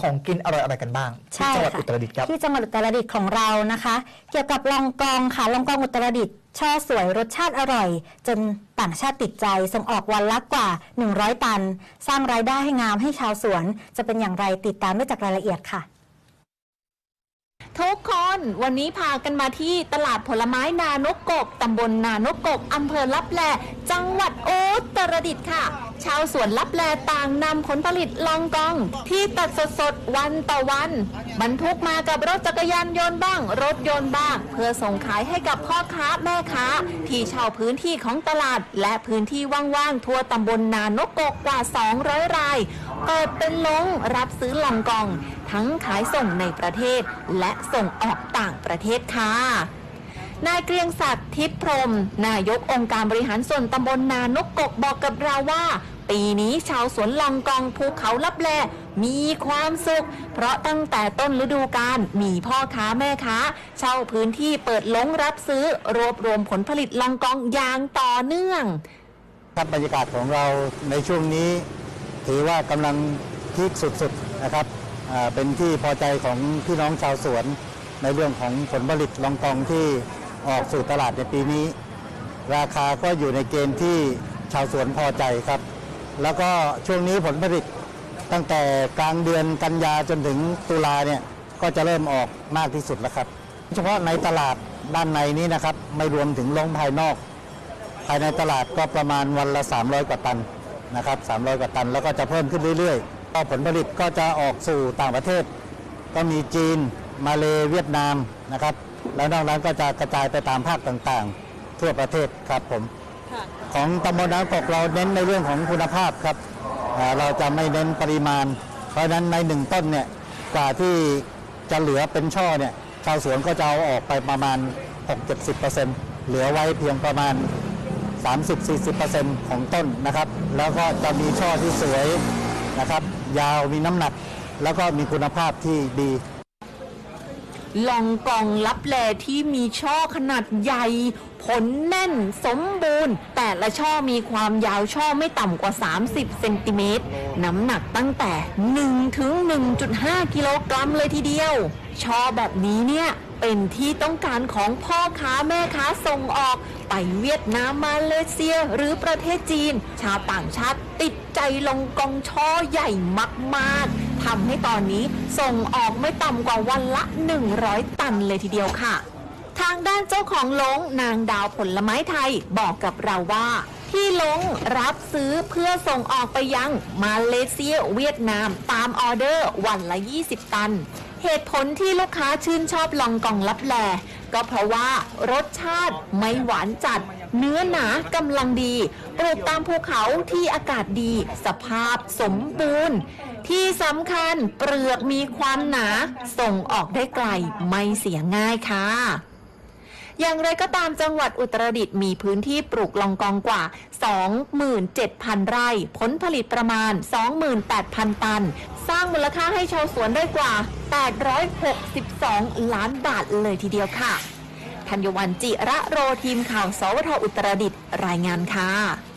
ของกินอร่อยๆกันบ้างที่ใช่จังหวัดค่ะอุตรดิตถ์ครับที่จังหวัดอุตรดิตถ์ของเรานะคะ เกี่ยวกับลองกองค่ะลองกองอุตรดิตถ์ช่อสวยรสชาติอร่อย จนต่างชาติติดใจส่งออกวันละกว่า 100 ตัน สร้างรายได้ให้งามให้ชาวสวน จะเป็นอย่างไรติดตามได้จากรายละเอียดค่ะทุกคนวันนี้พากันมาที่ตลาดผลไม้นานกกกตำบลนานกกก อำเภอลับแล จังหวัดอุตรดิตถ์ค่ะ ชาวสวนลับแลต่างนำผลผลิตลองกอง ที่ตัดสดๆวันต่อวัน บรรทุกมากับรถจักรยานยนต์บ้าง รถยนต์บ้าง เพื่อส่งขายให้กับพ่อค้าแม่ค้า ที่เช่าพื้นที่ของตลาด และพื้นที่ว่างๆ ทั่วตำบลนานกกกกว่า 200 รายเปิดเป็นลงรับซื้อลองกอง ทั้งขายส่งในประเทศ และส่งออกต่างประเทศค่ะ นายเกรียงศักดิ์ทิพย์พรม นายกองค์การบริหารส่วนตำบลนานกกกบอกกับเราว่า ปีนี้ชาวสวนลองกองภูเขาลับแลมีความสุข เพราะตั้งแต่ต้นฤดูกาลมีพ่อค้าแม่ค้า เช่าพื้นที่เปิดลงรับซื้อ รวบรวมผลผลิตลองกองอย่างต่อเนื่องครับบรรยากาศของเราในช่วงนี้ ถือว่ากำลังพีคสุดๆนะครับเป็นที่พอใจของพี่น้องชาวสวนในเรื่องของผลผลิตลองกองที่ ออกสู่ตลาดในปีนี้ ราคาก็อยู่ในเกณฑ์ที่ชาวสวนพอใจครับ แล้วก็ช่วงนี้ผลผลิตตั้งแต่กลางเดือนกันยาจนถึงตุลาเนี่ยก็จะเริ่มออกมากที่สุดแล้วครับ เฉพาะในตลาดด้านในนี้นะครับ ไม่รวมถึงลงภายนอก ภายในตลาดก็ประมาณวันละ 300 กว่าตันนะครับ 300 กว่าตันแล้วก็จะเพิ่มขึ้นเรื่อยๆก็ผลผลิตก็จะออกสู่ต่างประเทศ ก็มีจีน มาเลเวียดนามนะครับ แล้วนอกนั้นก็จะกระจายไปตามภาคต่างๆ ทั่วประเทศครับผมของตำบลน้ำกกเราเน้นในเรื่องของคุณภาพครับอ่าเราจะไม่เน้นปริมาณ เพราะฉะนั้นในหนึ่งต้นเนี่ยกว่าที่จะเหลือเป็นช่อเนี่ยชาวสวนก็จะเอาออกไปประมาณ 6-70%เหลือไว้เพียงประมาณ 30-40%ของต้นนะครับ แล้วก็จะมีช่อที่สวยนะครับ ยาวมีน้ำหนัก แล้วก็มีคุณภาพที่ดี ลองกองลับแลที่มีช่อขนาดใหญ่ ผลแน่นสมบูรณ์ แต่ละช่อมีความยาวช่อไม่ต่ำกว่า 30 เซนติเมตร น้ำหนักตั้งแต่ 1 ถึง 1.5 กิโลกรัมเลยทีเดียว ช่อแบบนี้เนี่ย เป็นที่ต้องการของพ่อค้าแม่ค้าส่งออก ไปเวียดนามมาเลเซียหรือประเทศจีน ชาวต่างชาติติดใจลงกองช่อใหญ่มากๆทำให้ตอนนี้ส่งออกไม่ต่ำกว่าวันละ 100 ตันเลยทีเดียวค่ะ ทางด้านเจ้าของลงนางดาวผลไม้ไทยบอกกับเราว่าที่ลงรับซื้อเพื่อส่งออกไปยังมาเลเซียเวียดนามตามออเดอร์วันละ 20 ตัน เหตุผลที่ลูกค้าชื่นชอบลองกล่องลับแลก็เพราะว่ารสชาติไม่หวานจัด เนื้อหนากำลังดี ปลูกตามภูเขาที่อากาศดี สภาพสมบูรณ์ ที่สำคัญเปลือกมีความหนา ส่งออกได้ไกลไม่เสียง่ายค่ะ อย่างไรก็ตามจังหวัดอุตรดิตถ์มีพื้นที่ปลูกลองกองกว่า 27,000 ไร่ ผลผลิตประมาณ 28,000 ตัน สร้างมูลค่าให้ชาวสวนได้กว่า 862 ล้านบาทเลยทีเดียวค่ะธัญวันจิระโรทีมข่าว สวทอุตรดิตถ์รายงานค่ะ